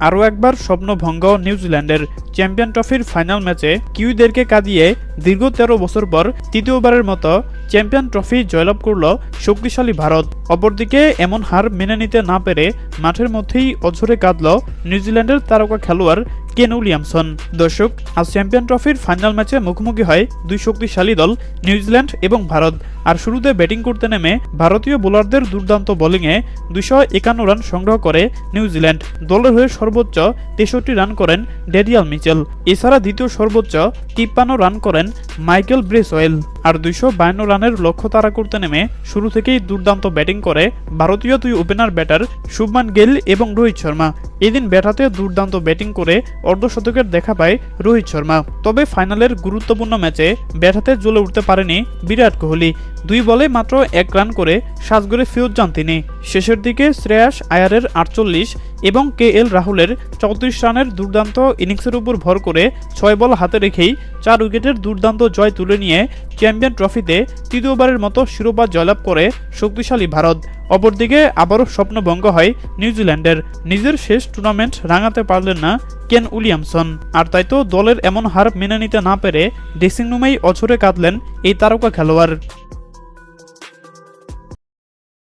আরও একবার স্বপ্নভঙ্গ নিউজিল্যান্ডের চ্যাম্পিয়ন ট্রফির ফাইনাল ম্যাচে কিউদেরকে কাঁদিয়ে দীর্ঘ তেরো বছর পর তৃতীয়বারের মতো চ্যাম্পিয়ন ট্রফি জয়লাভ করল শক্তিশালী ভারত। অপরদিকে এমন হার মেনে নিতে না পেরে মাঠের মধ্যেই অঝরে কাঁদল নিউজিল্যান্ডের তারকা খেলোয়াড় কেন উইলিয়ামসন? দর্শক, আজ চ্যাম্পিয়ন ট্রফির ফাইনাল ম্যাচে মুখোমুখি হয় দুই শক্তিশালী দল, নিউজিল্যান্ড এবং ভারত। আর শুরুতে ব্যাটিং করতে নেমে ভারতীয় বোলারদের দুর্দান্ত বোলিংয়ে দুশো একান্ন রান সংগ্রহ করে নিউজিল্যান্ড। দলের হয়ে সর্বোচ্চ তেষট্টি রান করেন ডেরিয়াল মিচেল। এছাড়া দ্বিতীয় সর্বোচ্চ তিপ্পান্ন রান করেন মাইকেল ব্রেসওয়েল আর দুইশো বায়ান্ন রানের লক্ষ্য তাড়া করতে নেমে শুরু থেকেই দুর্দান্ত ব্যাটিং করে ভারতীয় দুই ওপেনার ব্যাটার শুভমান গিল এবং রোহিত শর্মা। এদিন ব্যাটাতে দুর্দান্ত ব্যাটিং করে অর্ধশতকের দেখা পায় রোহিত শর্মা। তবে ফাইনালের গুরুত্বপূর্ণ ম্যাচে ব্যাটাতে জ্বলে উঠতে পারেনি বিরাট কোহলি। দুই বলে মাত্র এক রান করে সাজগড়ে ফিরত যান তিনি। শেষের দিকে শ্রেয়াস আয়ারের আটচল্লিশ এবং কে এল রাহুলের চৌত্রিশ রানের দুর্দান্ত ইনিংসের উপর ভর করে ছয় বল হাতে রেখেই চার উইকেটের দুর্দান্ত জয় তুলে নিয়ে চ্যাম্পিয়ন ট্রফিতে তৃতীয়বারের মতো শিরোপা জয়লাভ করে শক্তিশালী ভারত। অপরদিকে আবারও স্বপ্নভঙ্গ হয় নিউজিল্যান্ডের। নিজের শেষ টুর্নামেন্ট রাঙাতে পারলেন না কেন উইলিয়ামসন। আর তাই তো দলের এমন হার মেনে নিতে না পেরে ড্রেসিং রুমেই অছরে কাঁদলেন এই তারকা খেলোয়াড়।